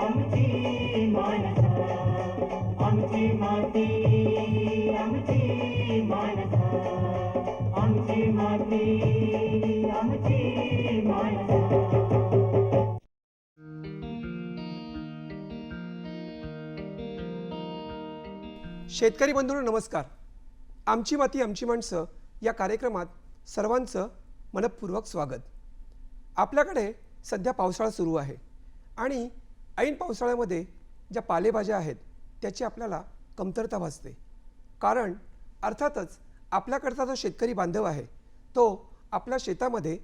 आमची माणसं आमची माती आमची माणसं आमची माती आमची माणसं. शेतकरी बंधूंनो नमस्कार. आमची माती आमची माणसं या कार्यक्रमात सर्वांचं मनपूर्वक स्वागत. आपल्याकडे सध्या पावसाळा सुरू आहे आणि ऐन पावसाळ्यामध्ये ज्या पालेभाज्या आहेत त्याची आपल्याला कमतरता भासते. कारण अर्थातच आपल्याकडचा जो शेतकरी बांधव आहे तो आपल्या शेतामध्ये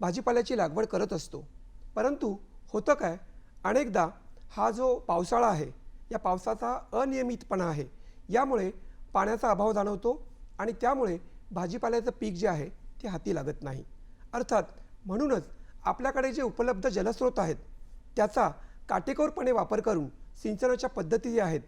भाजीपाल्याची लागवड करत असतो. परंतु होतं काय अनेकदा हा जो पावसाळा आहे या पावसाचा अनियमितपणा आहे यामुळे पाण्याचा अभाव जाणवतो आणि त्यामुळे भाजीपाल्याचं पीक जे आहे ते हाती लागत नाही. अर्थात म्हणूनच आपल्याकडे जे उपलब्ध जलस्रोत आहेत त्याचा काटेकोरपणे वापर करून सिंचनाच्या पद्धती ज्या आहेत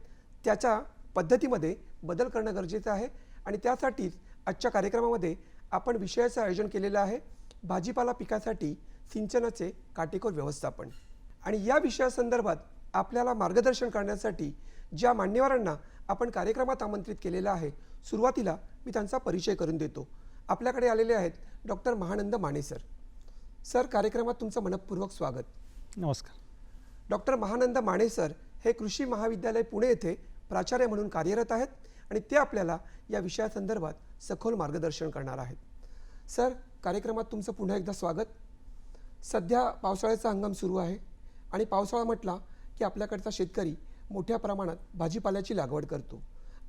त्याच्या पद्धतीमध्ये बदल करणं गरजेचं आहे. आणि त्यासाठीच आजच्या कार्यक्रमामध्ये आपण विषयाचं आयोजन केलेलं आहे भाजीपाला पिकासाठी सिंचनाचे काटेकोर व्यवस्थापन. आणि या विषयासंदर्भात आपल्याला मार्गदर्शन करण्यासाठी ज्या मान्यवरांना आपण कार्यक्रमात आमंत्रित केलेलं आहे सुरुवातीला मी त्यांचा परिचय करून देतो. आपल्याकडे आलेले आहेत doctor Mahanand Mane sir. Sir कार्यक्रमात तुमचं मनपूर्वक स्वागत. नमस्कार. डॉक्टर महानंद माने सर हे कृषी महाविद्यालय पुणे येथे प्राचार्य म्हणून कार्यरत आहेत आणि ते आपल्याला या विषयासंदर्भात सखोल मार्गदर्शन करणार आहेत. सर कार्यक्रमात तुमचं पुन्हा एकदा स्वागत. सध्या पावसाळ्याचा हंगाम सुरू आहे आणि पावसाळा म्हटला की आपल्याकडचा शेतकरी मोठ्या प्रमाणात भाजीपाल्याची लागवड करतो.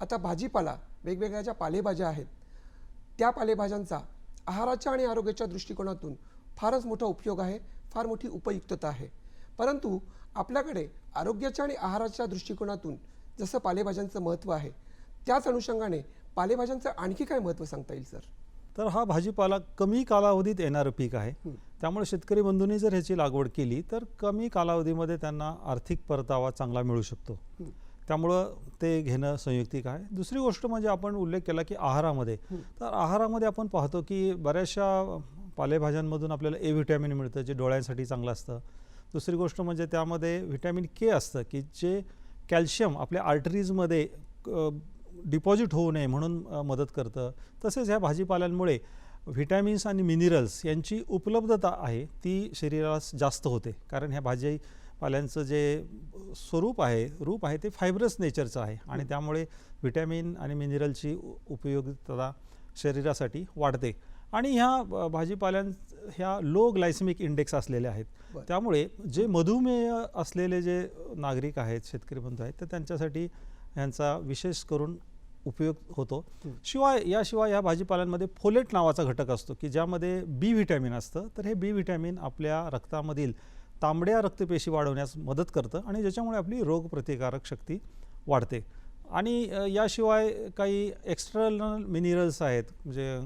आता भाजीपाला वेगवेगळ्या ज्या पालेभाज्या आहेत त्या पालेभाज्यांचा आहाराच्या आणि आरोग्याच्या दृष्टिकोनातून फारच मोठा उपयोग आहे फार मोठी उपयुक्तता आहे. परंतु आपल्याकडे आरोग्याच्या आणि आहाराच्या दृष्टिकोनातून जसं पालेभाज्यांचं महत्त्व आहे त्याच अनुषंगाने पालेभाज्यांचं आणखी काय महत्त्व सांगता येईल सर? तर हा भाजीपाला कमी कालावधीत येणारं पीक आहे. त्यामुळे शेतकरी बंधूंनी जर ह्याची लागवड केली तर कमी कालावधीमध्ये त्यांना आर्थिक परतावा चांगला मिळू शकतो. त्यामुळं ते घेणं संयुक्तिक आहे. दुसरी गोष्ट म्हणजे आपण उल्लेख केला की आहारामध्ये. तर आहारामध्ये आपण पाहतो की बऱ्याचशा पालेभाज्यांमधून आपल्याला ए व्हिटॅमिन मिळतं जे डोळ्यांसाठी चांगलं असतं. दुसरी गोष्ट म्हणजे त्यामध्ये व्हिटॅमिन के असतं की जे कॅल्शियम आपल्या आर्टरीजमध्ये डिपॉझिट होऊ नये म्हणून मदत करतं. तसेच ह्या भाजीपाल्यांमुळे व्हिटॅमिन्स आणि मिनरल्स यांची उपलब्धता आहे ती शरीराला जास्त होते. कारण ह्या भाजीपाल्यांचं जे स्वरूप आहे रूप आहे ते फायब्रस नेचरचं आहे. आणि त्यामुळे व्हिटॅमिन आणि मिनरलची उपयोगिता शरीरासाठी वाढते. आणि ह्या भाजीपाल्यां ह्या लो ग्लायसेमिक इंडेक्स असलेल्या आहेत. त्यामुळे जे मधुमेह असलेले जे नागरिक आहेत शेतकरी बंधू आहेत तर त्यांच्यासाठी ह्यांचा विशेष करून उपयोग होतो. शिवाय याशिवाय या भाजीपाल्यांमध्ये फोलेट नावाचा घटक असतो की ज्यामध्ये बी व्हिटॅमिन असतं. तर हे बी व्हिटॅमिन आपल्या रक्तामधील तांबड्या रक्तपेशी वाढवण्यास मदत करतं आणि ज्याच्यामुळे आपली रोगप्रतिकारक शक्ती वाढते. आणि याशिवाय काही एक्स्टर्नल मिनरल्स आहेत म्हणजे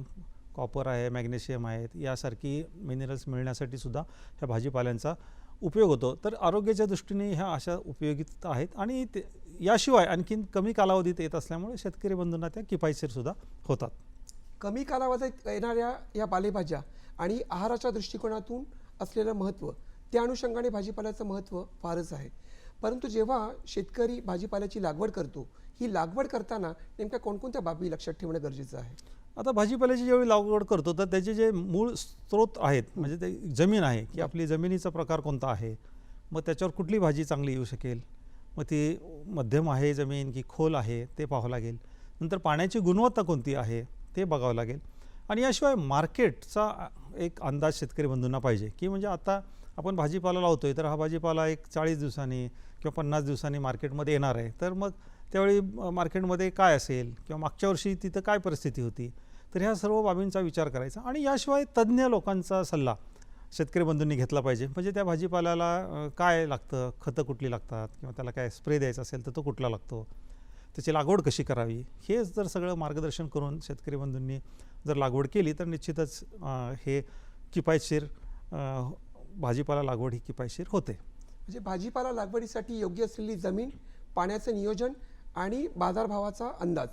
कॉपर आहे मॅग्नेशियम आहेत यासारखी मिनरल्स मिळण्यासाठी सुद्धा ह्या भाजीपाल्यांचा उपयोग होतो. तर आरोग्याच्या दृष्टीने ह्या अशा उपयोगिता आहेत आणि ते याशिवाय आणखीन कमी कालावधीत येत असल्यामुळे शेतकरी बंधूंना त्या किफायतशीरसुद्धा होतात. कमी कालावधीत येणाऱ्या या पालेभाज्या आणि आहाराच्या दृष्टिकोनातून असलेलं महत्त्व त्या अनुषंगाने भाजीपाल्याचं महत्त्व फारच आहे. परंतु जेव्हा शेतकरी भाजीपाल्याची लागवड करतो ही लागवड करताना नेमक्या कोणकोणत्या बाबी लक्षात ठेवणं गरजेचं आहे? आता भाजीपाल्याची ज्यावेळी लागवड करतो तर त्याचे जे मूळ स्रोत आहेत म्हणजे ते जमीन आहे की आपली जमिनीचा प्रकार कोणता आहे मग त्याच्यावर कुठली भाजी चांगली येऊ शकेल मग ती मध्यम आहे जमीन की खोल आहे ते पाहावं लागेल. नंतर पाण्याची गुणवत्ता कोणती आहे ते बघावं लागेल. आणि याशिवाय मार्केटचा एक अंदाज शेतकरी बंधूंना पाहिजे की म्हणजे आता आपण भाजीपाला लावतोय तर हा भाजीपाला एक चाळीस दिवसांनी किंवा पन्नास दिवसांनी मार्केटमध्ये येणार आहे तर मग त्यावेळी मार्केटमध्ये काय असेल किंवा मागच्या वर्षी तिथं काय परिस्थिती होती? तर ह्या सर्व बाबींचा विचार करायचा आणि याशिवाय तज्ज्ञ लोकांचा सल्ला शेतकरी बंधूंनी घेतला पाहिजे. म्हणजे त्या भाजीपाल्याला काय लागतं? खतं कुठली लागतात? किंवा त्याला काय स्प्रे द्यायचा असेल तर तो कुठला लागतो? त्याची लागवड कशी करावी? हे जर सगळं मार्गदर्शन करून शेतकरी बंधूंनी जर लागवड केली तर निश्चितच हे किफायतशीर भाजीपाला लागवड ही किफायतशीर होते. म्हणजे भाजीपाला लागवडीसाठी योग्य असलेली जमीन पाण्याचं नियोजन आणि बाजारभावाचा अंदाज.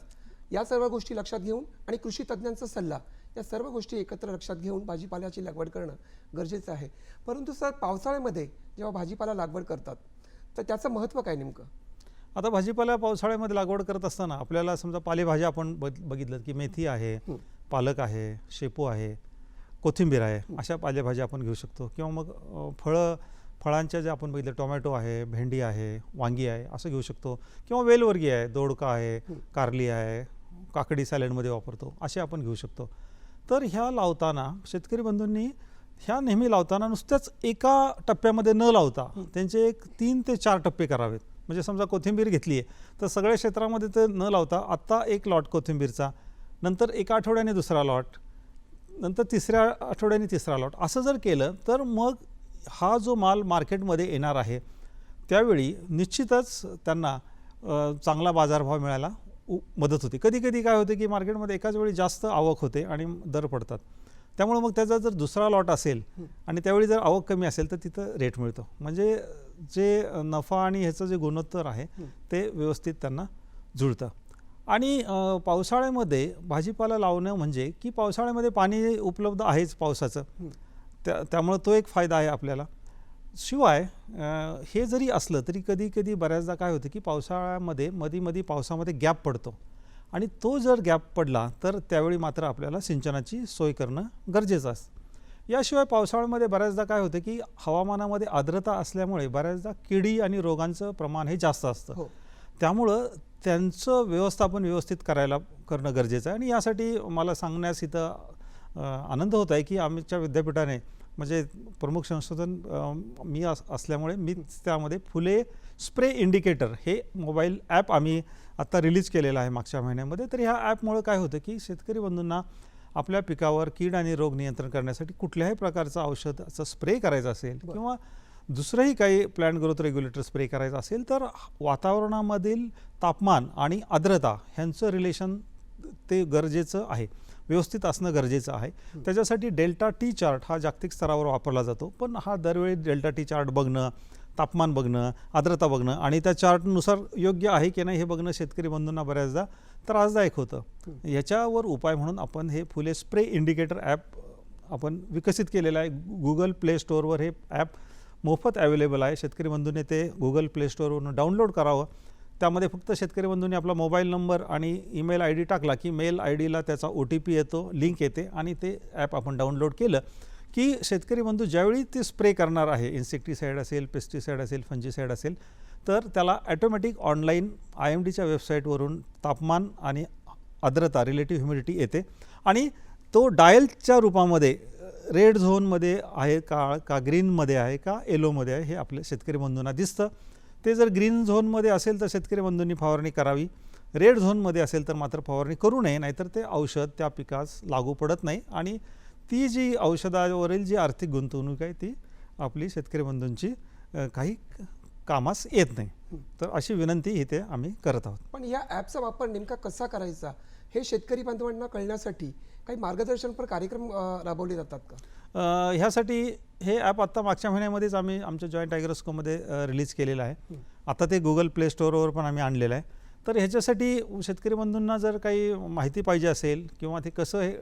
या सर्व गोष्टी लक्षात घेऊन आणि कृषी तज्ज्ञांचा सल्ला या सर्व गोष्टी एकत्र लक्षात घेऊन भाजीपाल्याची लागवड करणं गरजेचं आहे. परंतु सर पावसाळ्यामध्ये जेव्हा भाजीपाला लागवड करतात तर त्याचं महत्त्व काय नेमकं? आता भाजीपाला पावसाळ्यामध्ये लागवड करत असताना आपल्याला समजा पालेभाज्या आपण बघ बघितलं की मेथी आहे. पालक आहे शेपू आहे कोथिंबीर आहे अशा पालेभाज्या आपण घेऊ शकतो. किंवा मग फळं फळांच्या ज्या आपण बघितलं टोमॅटो आहे भेंडी आहे वांगी आहे असं घेऊ शकतो. किंवा वेलवर्गीय आहे दोडका आहे कारली आहे काकडी सॅलडमध्ये वापरतो असे आपण घेऊ शकतो. तर ह्या लावताना शेतकरी बंधूंनी ह्या नेहमी लावताना नुसत्याच एका टप्प्यामध्ये न लावता त्यांचे एक तीन ते चार टप्पे करावेत. म्हणजे समजा कोथिंबीर घेतली आहे तर सगळ्या क्षेत्रामध्ये ते न लावता आत्ता एक लॉट कोथिंबीरचा नंतर एका आठवड्याने दुसरा लॉट नंतर तिसऱ्या आठवड्याने तिसरा लॉट. असं जर केलं तर मग हा जो माल मार्केटमध्ये येणार आहे त्यावेळी निश्चितच त्यांना चांगला बाजारभाव मिळायला उ- मदत होते. कधी कधी काय होते की मार्केटमध्ये एकाच वेळी जास्त आवक होते आणि दर पडतात. त्यामुळे मग त्याचा जर दुसरा लॉट असेल आणि त्यावेळी जर आवक कमी असेल तर तिथं रेट मिळतो. म्हणजे जे नफा आणि ह्याचं जे गुणोत्तर आहे ते व्यवस्थित त्यांना जुळतं. आणि पावसाळ्यामध्ये भाजीपाला लावणं म्हणजे की पावसाळ्यामध्ये पाणी उपलब्ध आहेच पावसाचं. त्या त्यामुळं तो एक फायदा आहे आपल्याला. शिवाय हे जरी असलं तरी कधी कधी बऱ्याचदा काय होतं की पावसाळ्यामध्ये मधी मधी पावसामध्ये गॅप पडतो. आणि तो जर गॅप पडला तर त्यावेळी मात्र आपल्याला सिंचनाची सोय करणं गरजेचं असतं याशिवाय पावसाळ्यामध्ये बऱ्याचदा काय होतं की हवामानामध्ये आर्द्रता असल्यामुळे बऱ्याचदा किडी आणि रोगांचं प्रमाण हे जास्त असतं. हो. त्यामुळं त्यांचं व्यवस्थापन व्यवस्थित करायला करणं गरजेचं आहे. आणि यासाठी मला सांगण्यास इथं आनंद होत आहे की आमच्या विद्यापीठाने म्हणजे प्रमुख संशोधन मी अस असल्यामुळे मी त्यामध्ये फुले स्प्रे इंडिकेटर हे मोबाईल ॲप आम्ही आत्ता रिलीज केलेलं आहे मागच्या महिन्यामध्ये. तर ह्या ॲपमुळं काय होतं की शेतकरी बंधूंना आपल्या पिकावर कीड आणि रोग नियंत्रण करण्यासाठी कुठल्याही प्रकारचं औषधाचं स्प्रे करायचं असेल किंवा दुसरंही काही प्लॅन्ट ग्रोथ रेग्युलेटर स्प्रे करायचं असेल तर वातावरणामधील तापमान आणि आर्द्रता ह्यांचं रिलेशन ते गरजेचं आहे. व्यवस्थित असणं गरजेचं आहे. त्याच्यासाठी डेल्टा टी चार्ट हा जागतिक स्तरावर वापरला जातो. पण हा दरवेळी डेल्टा टी चार्ट बघणं तापमान बघणं आर्द्रता बघणं आणि त्या चार्टनुसार योग्य आहे की नाही हे बघणं शेतकरी बंधूंना बऱ्याचदा त्रासदायक होतं. याच्यावर उपाय म्हणून आपण हे फुले स्प्रे इंडिकेटर ॲप आपण विकसित केलेलं आहे. गुगल प्ले स्टोअरवर हे ॲप मोफत अवेलेबल आहे. शेतकरी बंधूंनी ते गुगल प्ले स्टोअरवरून डाउनलोड करावं. त्यामध्ये फक्त शेतकरी बंधूंनी आपला मोबाईल नंबर आणि ईमेल आय डी टाकला की मेल आय डीला त्याचा ओ टी पी येतो लिंक येते आणि ते ॲप आपण डाउनलोड केलं की शेतकरी बंधू ज्यावेळी ते स्प्रे करणार आहे इन्सेक्टिसाईड असेल पेस्टिसाईड असेल फंजीसाईड असेल तर त्याला ॲटोमॅटिक ऑनलाईन आय एम डीच्या वेबसाईटवरून तापमान आणि आर्द्रता रिलेटिव्ह ह्युमिडिटी येते आणि तो डायलच्या रूपामध्ये रेड झोनमध्ये आहे का का ग्रीनमध्ये आहे का येलोमध्ये आहे हे आपल्या शेतकरी बंधूंना दिसतं. ते जर ग्रीन झोनमध्ये असेल तर शेतकरी बंधूंनी फवारणी करावी. रेड झोनमध्ये असेल तर मात्र फवारणी करू नये नाहीतर ते औषध त्या पिकास लागू पडत नाही. आणि ती जी औषधावरील जी आर्थिक गुंतवणूक आहे ती आपली शेतकरी बंधूंची काही कामास येत नाही. तर अशी विनंती इथे आम्ही करत आहोत. पण या ॲपचा वापर नेमका कसा करायचा हे शेतकरी बांधवांना कळण्यासाठी काही मार्गदर्शनपर कार्यक्रम राबवले जातात का? ह्यासाठी हे ॲप आत्ता मागच्या महिन्यामध्येच आम्ही आमच्या जॉईंट टायगरस्कोमध्ये रिलीज केलेलं आहे. आता ते गुगल प्ले स्टोअरवर पण आम्ही आणलेलं आहे. तर ह्याच्यासाठी शेतकरी बंधूंना जर काही माहिती पाहिजे असेल किंवा ते कसं हे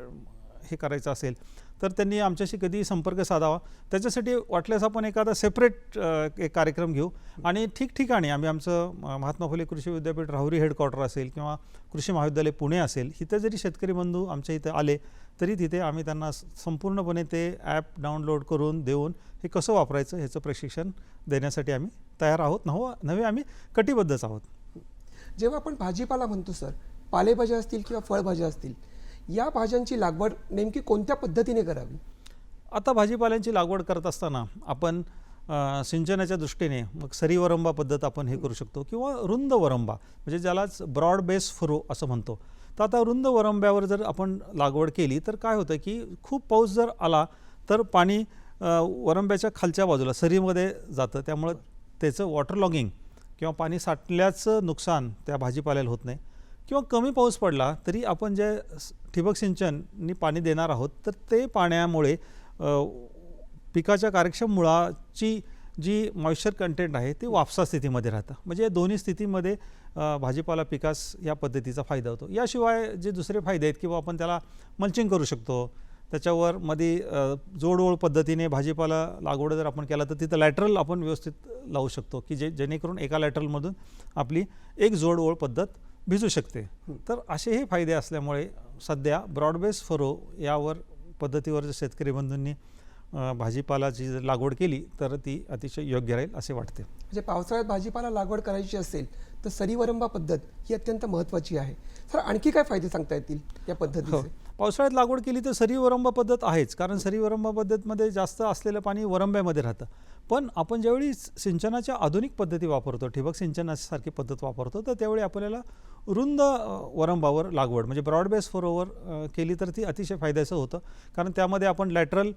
हे करायचं असेल तर त्यांनी आमच्याशी कधी संपर्क साधावा. त्याच्यासाठी वाटल्यास आपण एखादा सेपरेट एक कार्यक्रम घेऊ. आणि ठिकठिकाणी आम्ही आमचं महात्मा फुले कृषी विद्यापीठ राहुरी हेडक्वार्टर असेल किंवा कृषी महाविद्यालय पुणे असेल इथं जरी शेतकरी बंधू आमच्या इथं आले तरी तिथे आम्ही त्यांना संपूर्णपणे ते ॲप डाउनलोड करून देऊन हे कसं वापरायचं ह्याचं प्रशिक्षण देण्यासाठी आम्ही तयार आहोत. नव नव्हे आम्ही कटिबद्धच आहोत. जेव्हा आपण भाजीपाला म्हणतो सर पालेभाज्या असतील किंवा फळभाज्या असतील या भाज्यांची लागवड नेमकी कोणत्या पद्धतीने करावी? आता भाजीपाल्यांची लागवड करत असताना आपण सिंचनाच्या दृष्टीने मग सरी वरंबा पद्धत आपण हे करू शकतो किंवा रुंद वरंबा म्हणजे ज्यालाच ब्रॉड बेस फरो असं म्हणतो. तर आता रुंद वरंब्यावर जर आपण लागवड केली तर काय होतं की खूप पाऊस जर आला तर पाणी वरंब्याच्या खालच्या बाजूला सरीमध्ये जातं. त्यामुळं त्याचं वॉटर लॉगिंग किंवा पाणी साठल्याचं नुकसान त्या भाजीपाल्याला होत नाही. किंवा कमी पाऊस पडला तरी आपण जे ठिबक सिंचननी पाणी देणार आहोत तर ते पाण्यामुळे पिकाच्या कार्यक्षम मुळाची जी मॉइश्चर कंटेंट आहे ते वापसा स्थितीमध्ये राहतं. म्हणजे या दोन्ही स्थितीमध्ये भाजीपाला पिकास या पद्धतीचा फायदा होतो. याशिवाय जे दुसरे फायदे आहेत किंवा आपण त्याला मल्चिंग करू शकतो त्याच्यावर मध्ये जोडओळ पद्धतीने भाजीपाला लागवड जर आपण केला तर तिथं लॅटरल आपण व्यवस्थित लावू शकतो की जे जेणेकरून एका लॅटरलमधून आपली एक जोडओळ पद्धत भिजू शकते. तर असेही फायदे असल्यामुळे सध्या ब्रॉडबेस फरो यावर पद्धतीवर जर शेतकरी बंधूंनी भाजीपालाची जर लागवड केली तर ती अतिशय योग्य राहील असे वाटते. म्हणजे पावसाळ्यात भाजीपाला लागवड करायची असेल तर सरीवरंबा पद्धत ही अत्यंत महत्त्वाची आहे. सर आणखी काय फायदे सांगता येतील या हो. पद्धतीचे पावसाळ्यात लागवड केली तर सरी वरंबा पद्धत आहेच कारण सरी वरंबा पद्धतमध्ये जास्त असलेलं पाणी वरंब्यामध्ये राहतं. पण आपण ज्यावेळी सिंचनाच्या आधुनिक पद्धती वापरतो ठिबक सिंचनासारखी पद्धत वापरतो तर त्यावेळी आपल्याला रुंद वरंबावर लागवड म्हणजे ब्रॉडबेस फरोवर केली तर ती अतिशय फायद्याचं होतं. कारण त्यामध्ये आपण लॅटरल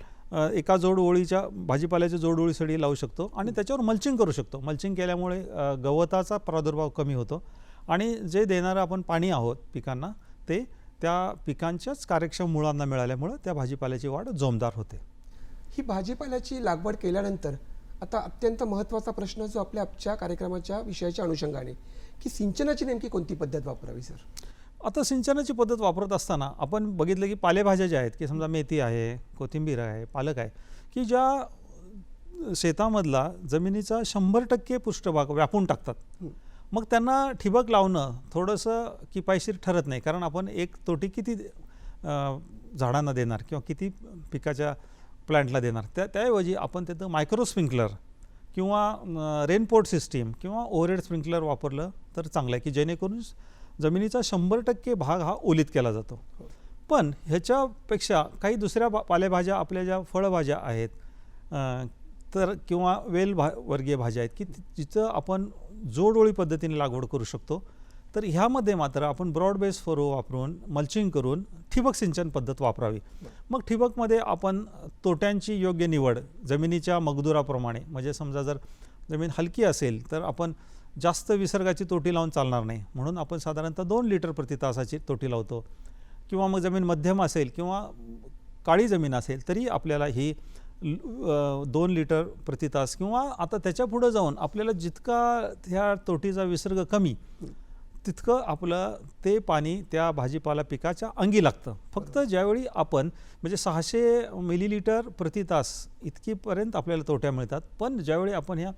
एका जोड ओळीच्या भाजीपाल्याच्या जोड ओळीसाठी लावू शकतो आणि त्याच्यावर मल्चिंग करू शकतो. मल्चिंग केल्यामुळे गवताचा प्रादुर्भाव कमी होतो आणि जे देणारं आपण पाणी आहोत पिकांना ते त्या पिकांच्याच कार्यक्षम मुळांना मिळाल्यामुळं त्या भाजीपाल्याची वाढ जोमदार होते. ही भाजीपाल्याची लागवड केल्यानंतर आता अत्यंत महत्त्वाचा प्रश्न जो आपल्या आजच्या कार्यक्रमाच्या विषयाच्या अनुषंगाने. की सिंचनाची नेमकी कोणती पद्धत वापरावी सर? आता सिंचनाची पद्धत वापरत असताना आपण बघितलं की पालेभाज्या ज्या आहेत की समजा मेथी आहे कोथिंबीर आहे पालक आहे की ज्या शेतामधला जमिनीचा शंभर टक्के पृष्ठभाग व्यापून टाकतात. मग त्यांना ठिबक लावणं थोडंसं किफायशीर ठरत नाही कारण आपण एक तोटी किती झाडांना देणार किंवा किती पिकाच्या प्लांटला देणार. त्या त्याऐवजी आपण तिथं मायक्रो स्प्रिंकलर किंवा रेनपोर्ट सिस्टीम किंवा ओव्हरहेड स्प्रिंकलर वापरलं तर चांगलं आहे की जेणेकरून जमिनीचा शंभर टक्के भाग हा ओलीत केला जातो. पण ह्याच्यापेक्षा काही दुसऱ्या बा- पालेभाज्या आपल्या ज्या फळभाज्या आहेत तर किंवा वेल भा वर्गीय भाज्या आहेत की जिथं आपण जोडोळी पद्धतीने लागवड करू शकतो. तर ह्यामध्ये मात्र आपण ब्रॉड बेस फरो वापरून मल्चिंग करून ठिबक सिंचन पद्धत वापरावी. मग ठिबकमध्ये आपण तोट्यांची योग्य निवड जमिनीच्या मगदुराप्रमाणे म्हणजे समजा जर जमीन हलकी असेल तर आपण जास्त विसर्गाची तोटी लावून चालणार नाही. म्हणून आपण साधारणतः दोन लिटर प्रति तासाची तोटी लावतो. किंवा मग जमीन मध्यम असेल किंवा काळी जमीन असेल तरी आपल्याला ही ल- दोन लिटर प्रति तास किंवा आता त्याच्या पुढं जाऊन आपल्याला जितका ह्या तोटीचा विसर्ग कमी तितकं आपलं ते पाणी त्या भाजीपाला पिकाच्या अंगी लागतं. फक्त ज्यावेळी आपण म्हणजे सहाशे मिलीलिटर प्रति तास इतकीपर्यंत आपल्याला तोट्या मिळतात पण ज्यावेळी आपण ह्या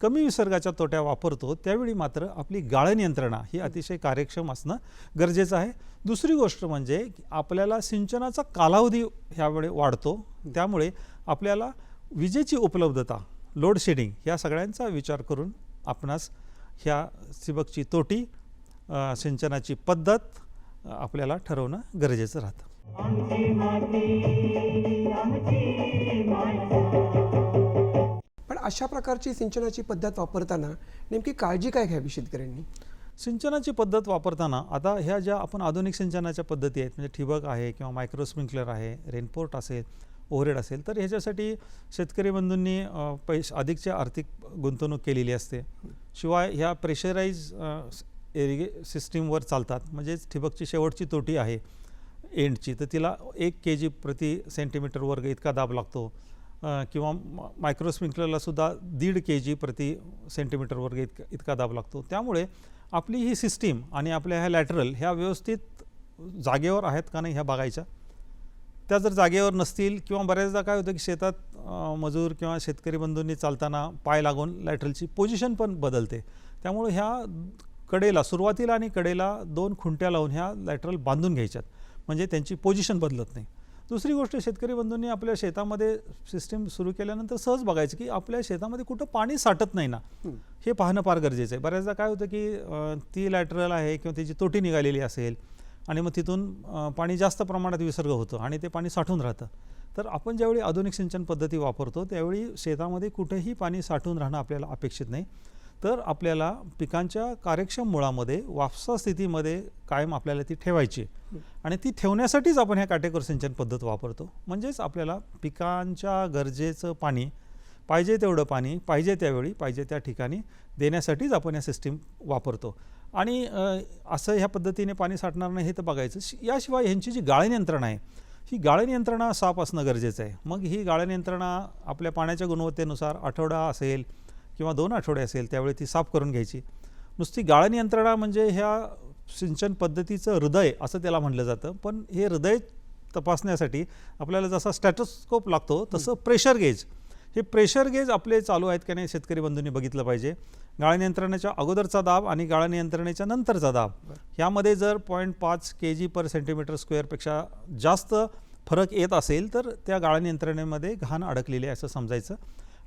कमी विसर्गाच्या तोट्या वापरतो त्यावेळी मात्र आपली गाळण यंत्रणा ही अतिशय कार्यक्षम असणं गरजेचं आहे. दुसरी गोष्ट म्हणजे आपल्याला सिंचनाचा कालावधी ह्यावेळी वाढतो. त्यामुळे आपल्याला विजेची उपलब्धता लोड शेडिंग या सगळ्यांचा विचार करून आपणास ह्या सिबकची तोटी सिंचनाची पद्धत आपल्याला ठरवणं गरजेचं राहतं. पण अशा प्रकारची सिंचनाची पद्धत वापरताना नेमकी काळजी काय घ्यावी शेतकऱ्यांनी? सिंचनाची पद्धत वापरताना आता ह्या ज्या आपण आधुनिक सिंचनाच्या पद्धती आहेत म्हणजे ठिबक आहे किंवा मायक्रो स्प्रिंकलर आहे रेनपोर्ट असेल ओव्हरहेड असेल तर ह्याच्यासाठी शेतकरी बंधूंनी पैस अधिकची आर्थिक गुंतवणूक केलेली असते. शिवाय ह्या प्रेशराईज एरिगे सिस्टीमवर चालतात. म्हणजेच ठिबकची शेवटची तोटी आहे एंडची. तर तिला एक के जी प्रति सेंटीमीटर वर्ग इतका दाब लागतो. किंवा मायक्रोस्प्रिंकलरलासुद्धा दीड के जी प्रति सेंटीमीटर वर्ग इतका इतका दाब लागतो. त्यामुळे आपली ही सिस्टीम आणि आपल्या ह्या लॅटरल ह्या व्यवस्थित जागेवर आहेत का नाही ह्या बघायच्या. त्या जर जागेवर नसतील किंवा बऱ्याचदा काय होतं की शेतात मजूर किंवा शेतकरी बंधूंनी चालताना पाय लागून लॅटरलची पोझिशन पण बदलते. त्यामुळे ह्या कडेला सुरुवातीला आणि कडेला दोन खुंट्या लावून ह्या लॅटरल बांधून घ्यायच्यात. म्हणजे त्यांची पोझिशन बदलत नाही. दुसरी गोष्ट शेतकरी बंधूंनी आपल्या शेतामध्ये सिस्टीम सुरू केल्यानंतर सहज बघायचं की आपल्या शेतामध्ये कुठं पाणी साठत नाही ना. हे पाहणं फार गरजेचं आहे. बऱ्याचदा काय होतं की ती लॅटरल आहे किंवा त्याची तोटी निघालेली असेल आणि मग तिथून पाणी जास्त प्रमाणात विसर्ग होतं आणि ते पाणी साठून राहतं. तर आपण ज्यावेळी आधुनिक सिंचन पद्धती वापरतो त्यावेळी शेतामध्ये कुठेही पाणी साठून राहणं आपल्याला अपेक्षित नाही. तर आपल्याला पिकांच्या कार्यक्षम मुळामध्ये वापसा स्थितीमध्ये कायम आपल्याला ती ठेवायची. आणि ती ठेवण्यासाठीच आपण ह्या काटेकोर सिंचन पद्धत वापरतो. म्हणजेच आपल्याला पिकांच्या गरजेचं पाणी पाहिजे तेवढं पाणी पाहिजे त्यावेळी पाहिजे त्या ठिकाणी देण्यासाठीच आपण या सिस्टीम वापरतो. आणि असं ह्या पद्धतीने पाणी साठणार नाही हे तर बघायचं. शि- याशिवाय ह्यांची जी गाळण यंत्रणा आहे ही गाळण यंत्रणा साफ असणं गरजेचं आहे. मग ही गाळण यंत्रणा आपल्या पाण्याच्या गुणवत्तेनुसार आठवडा असेल किंवा दोन आठवडे असेल त्यावेळी ती साफ करून घ्यायची. नुसती गाळण यंत्रणा म्हणजे ह्या सिंचन पद्धतीचं हृदय असं त्याला म्हटलं जातं. पण हे हृदय तपासण्यासाठी आपल्याला जसा स्टॅटोस्कोप लागतो तसं प्रेशर गेज. हे प्रेशर गेज आपले चालू आहेत का नाही शेतकरी बंधूंनी बघितलं पाहिजे. गाळण यंत्रणेच्या अगोदरचा दाब आणि गाळण यंत्रणेच्या नंतरचा दाब. ह्यामध्ये जर पॉईंट पाच के जी पर सेंटीमीटर स्क्वेअरपेक्षा जास्त फरक येत असेल तर त्या गाळण यंत्रणेमध्ये घाण अडकलेली आहे असं समजायचं.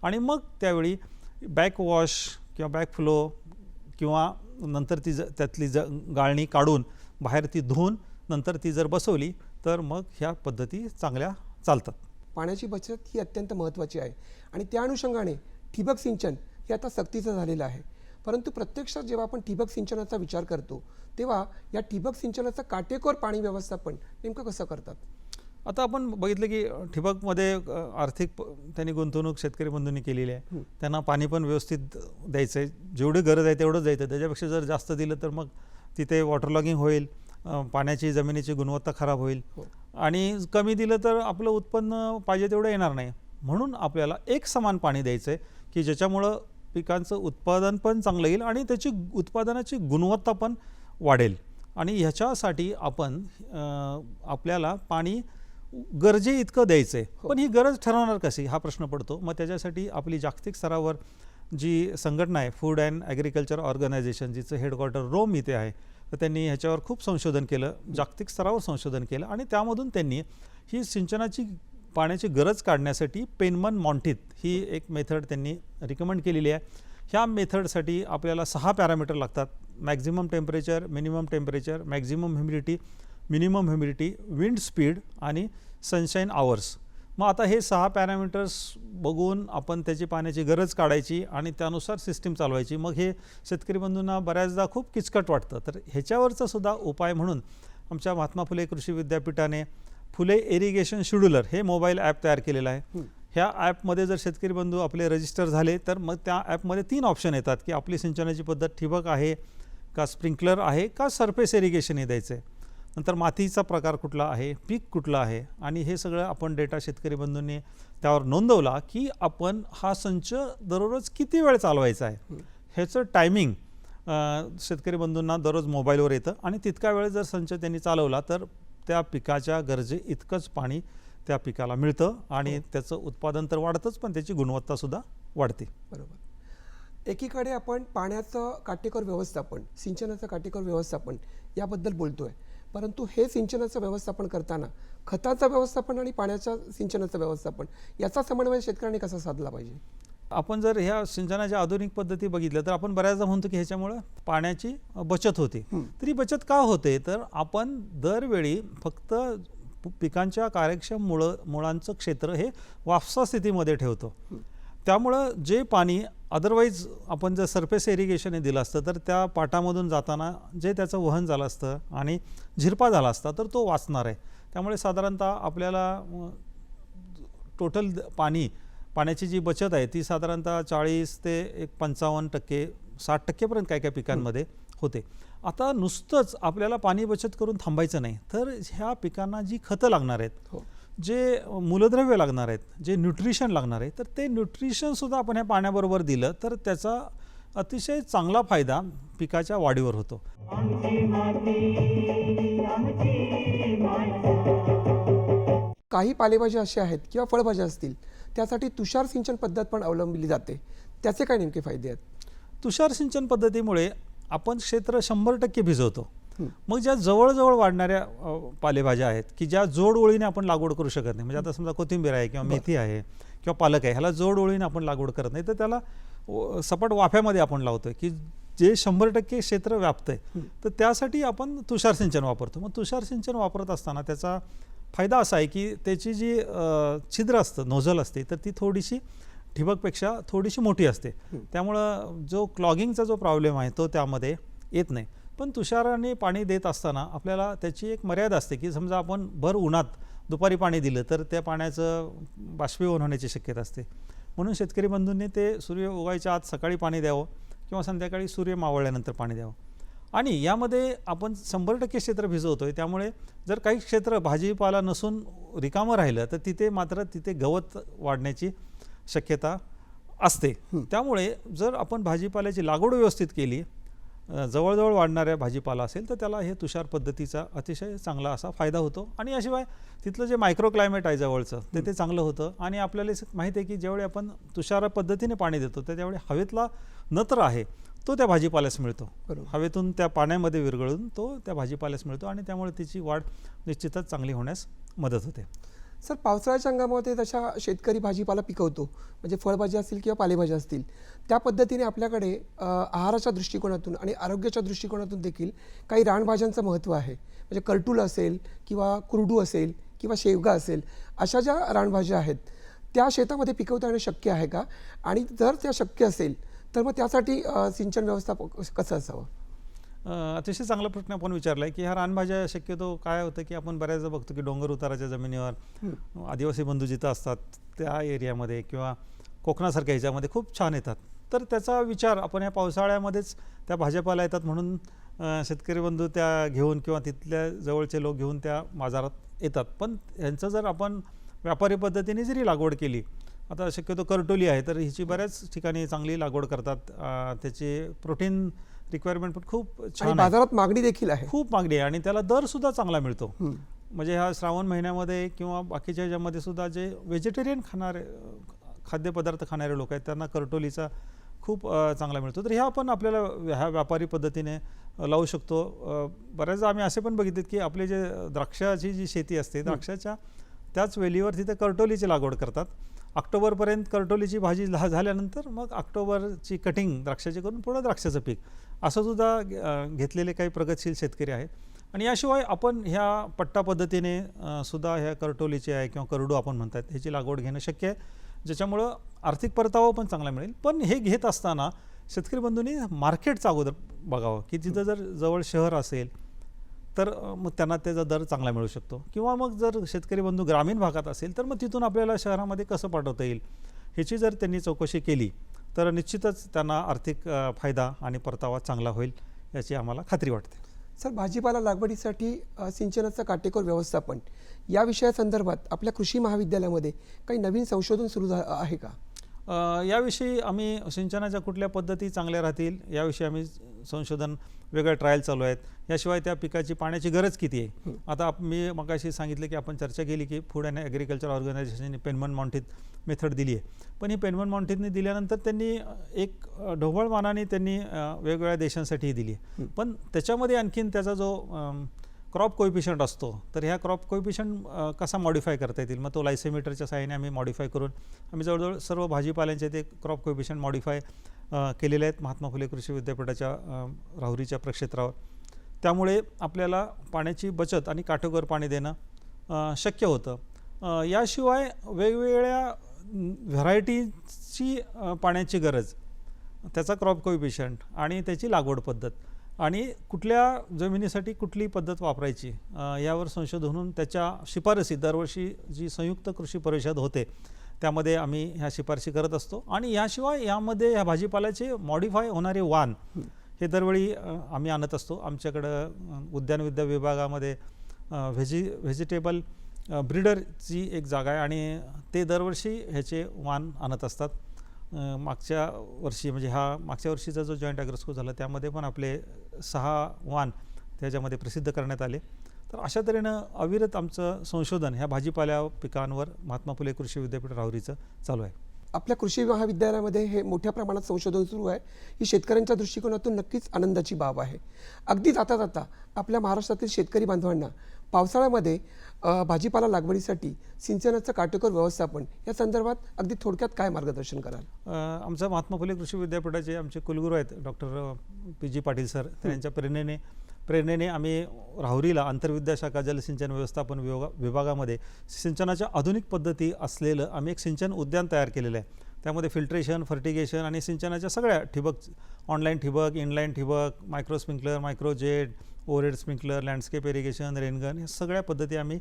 आणि मग त्यावेळी बॅकवॉश किंवा बॅकफ्लो किंवा नंतर ती ज त्यातली ज गाळणी काढून बाहेर ती धुवून नंतर ती जर बसवली तर मग ह्या पद्धती चांगल्या चालतात. पाण्याची बचत ही अत्यंत महत्त्वाची आहे. आणि त्या अनुषंगाने ठिबक सिंचन हे आता सक्तीचं झालेलं आहे. परंतु प्रत्यक्षात जेव्हा आपण ठिबक सिंचनाचा विचार करतो तेव्हा या ठिबक सिंचनाचं काटेकोर पाणी व्यवस्थापन नेमकं कसं करतात? आता आपण बघितलं की ठिबकमध्ये आर्थिक प- त्यांनी गुंतवणूक शेतकरी बंधूंनी केलेली आहे. त्यांना पाणी पण व्यवस्थित द्यायचं आहे जेवढी गरज आहे तेवढंच द्यायचं. त्याच्यापेक्षा जर जास्त दिलं तर मग तिथे वॉटर लॉगिंग होईल पाण्याची जमिनीची गुणवत्ता खराब होईल. हो. आणि कमी दिलं तर आपलं उत्पन्न पाहिजे तेवढं येणार नाही. म्हणून आपल्याला एक समान पाणी द्यायचं आहे की ज्याच्यामुळं पिकांचं उत्पादन पण चांगलं येईल आणि त्याची उत्पादनाची गुणवत्ता पण वाढेल. आणि ह्याच्यासाठी आपण आपल्याला पाणी गरजे इतकं द्यायचं. आहे पण ही गरज ठरवणार कशी? हा प्रश्न पडतो. मग त्याच्यासाठी आपली जागतिक स्तरावर जी संघटना आहे फूड अँड ॲग्रिकल्चर ऑर्गनायझेशन जिचं हेडक्वार्टर रोम इथे आहे तर त्यांनी ह्याच्यावर खूप संशोधन केलं जागतिक स्तरावर संशोधन केलं आणि त्यामधून त्यांनी ही सिंचनाची पाण्याची गरज काढण्यासाठी पेनमन मॉन्टित ही एक मेथड त्यांनी रिकमेंड केलेली आहे. ह्या मेथडसाठी आपल्याला सहा पॅरामीटर लागतात. Maximum temperature minimum temperature maximum humidity minimum humidity wind speed आणि सनशाईन आवर्स मग आता हे सहा पॅरामीटर्स बघून आपण त्याची पाण्याची गरज काढायची आणि त्यानुसार सिस्टीम चालवायची. मग हे शेतकरी बंधूंना बऱ्याचदा खूप किचकट वाटतं. तर ह्याच्यावरचा सुद्धा उपाय म्हणून आमच्या महात्मा फुले कृषी विद्यापीठाने फुले इरिगेशन शेड्युलर हे मोबाईल ॲप तयार केलेलं आहे. ह्या ॲपमध्ये जर शेतकरी बंधू आपले रजिस्टर झाले तर मग त्या ॲपमध्ये तीन ऑप्शन येतात की आपली सिंचनाची पद्धत ठिबक आहे का स्प्रिंकलर आहे का सरफेस इरिगेशन हे द्यायचं आहे नंतर मातीचा प्रकार कुठला आहे पीक कुठलं आहे आणि हे सगळं आपण डेटा शेतकरी बंधूंनी त्यावर नोंदवला की आपण हा संच दररोज किती वेळ चालवायचा आहे? ह्याचं टायमिंग शेतकरी बंधूंना दररोज मोबाईलवर येतं आणि तितका वेळ जर संच त्यांनी चालवला तर त्या पिकाच्या गरजे इतकंच पाणी त्या पिकाला मिळतं आणि त्याचं उत्पादन तर वाढतंच पण त्याची गुणवत्तासुद्धा वाढते. बरोबर. एकीकडे आपण पाण्याचं काटेकोर व्यवस्थापन सिंचनाचं काटेकोर व्यवस्थापन याबद्दल बोलतोय. परंतु हे सिंचनाचं व्यवस्थापन करताना खताचं व्यवस्थापन आणि पाण्याच्या सिंचनाचं व्यवस्थापन याचा समन्वय शेतकऱ्यांनी कसा साधला पाहिजे? आपण जर ह्या सिंचनाच्या आधुनिक पद्धती बघितल्या तर आपण बऱ्याचदा म्हणतो की ह्याच्यामुळं पाण्याची बचत होते. तर बचत का होते? तर आपण दरवेळी फक्त पिकांच्या कार्यक्षम मुळं मुळांचं क्षेत्र हे वापसा स्थितीमध्ये ठेवतो. त्यामुळं जे पाणी अदरवाईज आपण जर सरफेस इरिगेशनने दिलं असतं तर त्या पाटामधून जाताना जे त्याचं वहन झालं असतं आणि झिरपा झाला असता तर तो वाचणार आहे. त्यामुळे साधारणतः आपल्याला टोटल पाणी पाण्याची जी बचत आहे ती साधारणतः चाळीस ते एक पंचावन्न टक्के साठ टक्केपर्यंत काय काय पिकांमध्ये होते. आता नुसतंच आपल्याला पाणी बचत करून थांबायचं नाही तर ह्या पिकांना जी खतं लागणार आहेत हो. जे मूलद्रव्य लागणार आहेत जे न्यूट्रिशन लागणार आहे तर ते न्यूट्रिशनसुद्धा आपण ह्या पाण्याबरोबर दिलं तर त्याचा अतिशय चांगला फायदा पिकाच्या वाढीवर होतो. काही पालेभाज्या अशा आहेत किंवा फळभाज्या असतील त्यासाठी तुषार सिंचन पद्धत पण अवलंबली जाते. त्याचे काय नेमके फायदे आहेत? तुषार सिंचन पद्धतीमुळे आपण क्षेत्र शंभर टक्के भिजवतो. मग ज्या जवळजवळ वाढणाऱ्या पालेभाज्या आहेत की ज्या जोड ओळीने आपण लागवड करू शकत नाही. म्हणजे आता समजा कोथिंबीर आहे किंवा मेथी आहे किंवा पालक आहे ह्याला जोड ओळीने आपण लागवड करत नाही. तर त्याला सपाट वाफ्यामध्ये आपण लावतोय की जे शंभर टक्के क्षेत्र व्यापतंय तर त्यासाठी आपण तुषार सिंचन वापरतो. मग तुषार सिंचन वापरत असताना त्याचा फायदा असा आहे की त्याची जी छिद्र असतं नोझल असते तर ती थोडीशी ठिबकपेक्षा थोडीशी मोठी असते. त्यामुळं जो क्लॉगिंगचा जो प्रॉब्लेम आहे तो त्यामध्ये येत नाही. पण तुषाराने पाणी देत असताना आपल्याला त्याची एक मर्यादा असते की समजा आपण भर उन्हात दुपारी पाणी दिलं तर त्या पाण्याचं बाष्पीभवन होण्याची शक्यता असते. म्हणून शेतकरी बंधूंनी ते सूर्य उगायच्या आत सकाळी पाणी द्यावं किंवा संध्याकाळी सूर्य मावळल्यानंतर पाणी द्यावं. आणि यामध्ये आपण शंभर टक्के क्षेत्र भिजवतो आहे त्यामुळे जर काही क्षेत्र भाजीपाला नसून रिकामं राहिलं तर तिथे मात्र तिथे गवत वाढण्याची शक्यता असते. त्यामुळे जर आपण भाजीपाल्याची लागवड व्यवस्थित केली जवळजवळ वाढणाऱ्या भाजीपाला असेल तर त्याला हे तुषार पद्धतीचा अतिशय चांगला असा फायदा होतो. आणि याशिवाय तिथलं जे मायक्रो क्लायमेट आहे जवळचं ते ते चांगलं होतं. आणि आपल्याला माहिती आहे की ज्यावेळी आपण तुषार पद्धतीने पाणी देतो तर त्यावेळी हवेतला नत्र आहे तो त्या भाजीपाल्यास मिळतो. हवेतून त्या पाण्यामध्ये विरघळून तो त्या भाजीपाल्यास मिळतो आणि त्यामुळे तिची वाढ निश्चितच चांगली होण्यास मदत होते. सर पावसाळ्याच्या हंगामामध्ये तशा शेतकरी भाजीपाला पिकवतो. म्हणजे फळभाज्या असतील किंवा पालेभाज्या असतील. त्या पद्धतीने आपल्याकडे आहाराच्या दृष्टिकोनातून आणि आरोग्याच्या दृष्टिकोनातून देखील काही रानभाज्यांचं महत्त्व आहे. म्हणजे कर्टूल असेल किंवा कुरडू असेल किंवा शेवगा असेल अशा ज्या रानभाज्या आहेत त्या शेतामध्ये पिकवता येणं शक्य आहे का? आणि जर त्या शक्य असेल तर मग त्यासाठी सिंचन व्यवस्था कसं असावं? अतिशय चांगला प्रश्न आपण विचारला आहे की ह्या रानभाज्या शक्यतो काय होतं की आपण बऱ्याचदा बघतो की डोंगर उताराच्या जमिनीवर आदिवासी बंधू जिथं असतात त्या एरियामध्ये किंवा कोकणासारख्या ह्याच्यामध्ये खूप छान येतात. तर त्याचा विचार आपण या पावसाळ्यामध्येच त्या भाज्यापाला येतात म्हणून शेतकरी बंधू त्या घेऊन किंवा तिथल्या जवळचे लोक घेऊन त्या बाजारात येतात. पण ह्यांचं जर आपण व्यापारी पद्धतीने जरी लागवड केली आता शक्यतो करटोली आहे तर हिची बऱ्याच ठिकाणी चांगली लागवड करतात. त्याची प्रोटीन रिक्वायरमेंट पण खूप छान बाजारात मागणी देखील आहे. खूप मागणी आहे आणि त्याला दर सुद्धा चांगला मिळतो. म्हणजे ह्या श्रावण महिन्यामध्ये किंवा बाकीच्या ह्याच्यामध्ये सुद्धा जे व्हेजिटेरियन खाणारे खाद्यपदार्थ खाणारे लोक आहेत त्यांना करटोलीचा खूप चांगला मिळतो. तर ह्या आपण आपल्याला ह्या व्यापारी पद्धतीने लावू शकतो. बऱ्याचदा आम्ही असे पण बघितलेत की आपले जे द्राक्षाची जी शेती असते द्राक्षाच्या त्याच वेलीवर तिथे करटोलीची लागवड करतात. ऑक्टोबरपर्यंत करटोलीची भाजी झाल्यानंतर मग ऑक्टोबरची कटिंग द्राक्षाची करून पुढं द्राक्षाचं पीक. असं सुद्धा घेतलेले काही प्रगतशील शेतकरी आहेत. आणि याशिवाय आपण ह्या पट्टा पद्धतीने सुद्धा ह्या करटोलीची आहे किंवा करडू आपण म्हणतात ह्याची लागवड घेणं शक्य आहे. ज्याच्यामुळं आर्थिक परतावा पण चांगला मिळेल. पण हे घेत असताना शेतकरी बंधूंनी मार्केटचं अगोदर बघावं. की तिथं जर जवळ शहर असेल तर मग त्यांना त्याचा दर चांगला मिळू शकतो. किंवा मग जर शेतकरी बंधू ग्रामीण भागात असेल तर मग तिथून आपल्याला शहरामध्ये कसं पाठवता येईल ह्याची जर त्यांनी चौकशी केली तर निश्चितच त्यांना आर्थिक फायदा आणि परतावा चांगला होईल याची आम्हाला खात्री वाटते. सर भाजीपाला लागवडीसाठी सिंचनाचं काटेकोर व्यवस्थापन या विषयासंदर्भात आपल्या कृषी महाविद्यालयामध्ये काही नवीन संशोधन सुरू झा आहे का? याविषयी आम्ही सिंचनाच्या कुठल्या पद्धती चांगल्या राहतील याविषयी आम्ही संशोधन वेगळ्या ट्रायल चालू आहेत. याशिवाय त्या पिकाची पाण्याची गरज किती आहे? आता मी मगाशी सांगितलं की आपण चर्चा केली की फूड अँड ॲग्रिकल्चर ऑर्गनायझेशनने पेनमन माउंटेन मेथड दिली आहे. पण ही पेनमन माउंटेनने दिल्यानंतर त्यांनी एक ढोबळ मानाने त्यांनी वेगवेगळ्या देशांसाठीही दिली आहे. पण त्याच्यामध्ये आणखीन त्याचा जो क्रॉप कोइफिशंट असतो तर ह्या क्रॉप कोइफिशंट कसा मॉडिफाय करता येतील? मग तो लायसेमीटरच्या साहाय्याने आम्ही मॉडिफाय करून आम्ही जवळजवळ सर्व भाजीपाल्यांचे ते क्रॉप कोइफिशंट मॉडिफाय केलेले आहेत. महात्मा फुले कृषी विद्यापीठाच्या राहुरीच्या प्रक्षेत्रावर. त्यामुळे आपल्याला पाण्याची बचत आणि काटेकोर पाणी देणं शक्य होतं. याशिवाय वेगवेगळ्या व्हरायटीची पाण्याची गरज त्याचा क्रॉप कोइफिशंट आणि त्याची लागवड पद्धत आणि कुठल्या जमिनीसाठी कुठली पद्धत वापरायची यावर संशोधन होऊन त्याच्या शिफारसी दरवर्षी जी संयुक्त कृषी परिषद होते त्यामध्ये आम्ही ह्या शिफारशी करत असतो आणि याशिवाय यामध्ये ह्या भाजीपाल्याचे मॉडिफाय होणारे वाण हे दरवेळी आम्ही आणत असतो. आमच्याकडं उद्यानविद्या विभागामध्ये व्हेजी व्हेजिटेबल ब्रीडरची एक जागा आहे आणि ते दरवर्षी ह्याचे वाण आणत असतात. मागच्या वर्षी म्हणजे हा मागच्या वर्षीचा जो जॉईंट ॲग्रोस्को झाला त्यामध्ये पण आपले सहा वाण त्याच्यामध्ये प्रसिद्ध करण्यात आले. तर अशा तऱ्हेनं अविरत आमचं संशोधन ह्या भाजीपाल्या पिकांवर महात्मा फुले कृषी विद्यापीठ राहुरीचं चालू आहे. आपल्या कृषी महाविद्यालयामध्ये हे मोठ्या प्रमाणात संशोधन सुरू आहे. ही शेतकऱ्यांच्या दृष्टिकोनातून नक्कीच आनंदाची बाब आहे. अगदी जाता जाता आपल्या महाराष्ट्रातील शेतकरी बांधवांना पावसाळ्यामध्ये भाजीपाला लागवडीसाठी सिंचनाचं काटेकोर व्यवस्थापन या संदर्भात अगदी थोडक्यात काय मार्गदर्शन कराल? अ, आमच्या महात्मा फुले कृषी विद्यापीठाचे आमचे कुलगुरू आहेत doctor P. G. Patil sir. त्यांच्या प्रेरणेने प्रेरणेने आम्ही राहुरीला आंतरविद्याशाखा जलसिंचन व्यवस्थापन विभागा विभागामध्ये सिंचनाच्या आधुनिक पद्धती असलेलं आम्ही एक सिंचन उद्यान तयार केलेलं आहे. त्यामध्ये फिल्ट्रेशन फर्टिगेशन आणि सिंचनाच्या सगळ्या ठिबक ऑनलाईन ठिबक इनलाईन ठिबक micro sprinkler micro jet sprinkler landscape irrigation rain gun या सगळ्या पद्धती आम्ही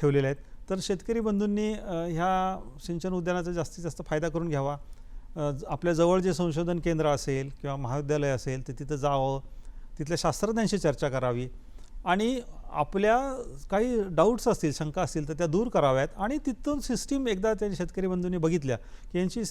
ठेवलेल्या आहेत. तर शेतकरी बंधूंनी ह्या सिंचन उद्यानाचा जास्तीत जास्त फायदा करून घ्यावा. ज- आपल्या जवळ जे संशोधन केंद्र असेल किंवा महाविद्यालय असेल ते तिथं जावं तिथल्या शास्त्रज्ञांशी चर्चा करावी. आणि आपल्या काही डाऊट्स असतील शंका असतील तर त्या दूर कराव्यात. आणि तिथून सिस्टीम एकदा त्या शेतकरी बंधूंनी बघितल्या की यांची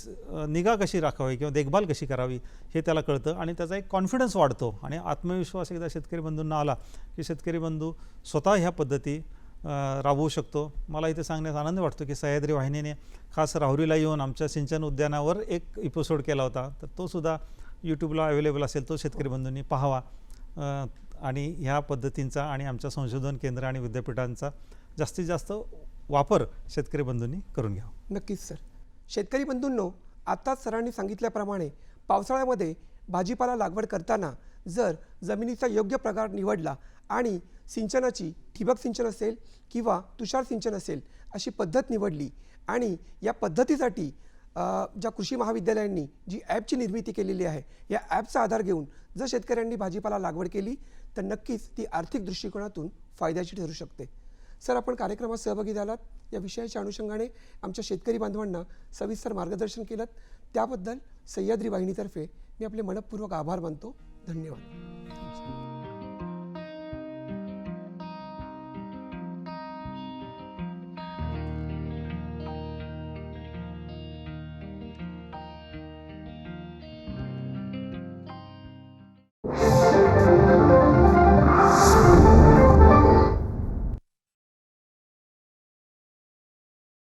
निगा कशी राखावी किंवा देखभाल कशी करावी हे त्याला कळतं आणि त्याचा एक कॉन्फिडन्स वाढतो. आणि आत्मविश्वास एकदा शेतकरी बंधूंना आला की शेतकरी बंधू स्वतः ह्या पद्धती राबवू शकतो. मला इथे सांगण्यास आनंद वाटतो की सह्याद्री वाहिनीने खास राहुरीला येऊन आमच्या सिंचन उद्यानावर एक एपिसोड केला होता. तर तोसुद्धा यूट्यूबला अवेलेबल असेल तो शेतकरी बंधूंनी पाहावा. आणि ह्या पद्धतींचा आणि आमच्या संशोधन केंद्र आणि विद्यापीठांचा जास्तीत जास्त वापर शेतकरी बंधूंनी करून घ्यावा. नक्कीच सर. शेतकरी बंधूंनो आत्ताच सरांनी सांगितल्याप्रमाणे पावसाळ्यामध्ये भाजीपाला लागवड करताना जर जमिनीचा योग्य प्रकार निवडला आणि सिंचनाची ठिबक सिंचन असेल किंवा तुषार सिंचन असेल अशी पद्धत निवडली आणि या पद्धतीसाठी ज्या कृषी महाविद्यालयांनी जी ॲपची निर्मिती केलेली आहे या ॲपचा आधार घेऊन जर शेतकऱ्यांनी भाजीपाला लागवड केली तर नक्कीच ती आर्थिक दृष्टिकोनातून फायद्याची ठरू शकते. सर आपण कार्यक्रमात सहभागी झालात. या विषयाच्या अनुषंगाने आमच्या शेतकरी बांधवांना सविस्तर मार्गदर्शन केलं त्याबद्दल सह्याद्री वाहिनीतर्फे मी आपले मनपूर्वक आभार मानतो. धन्यवाद.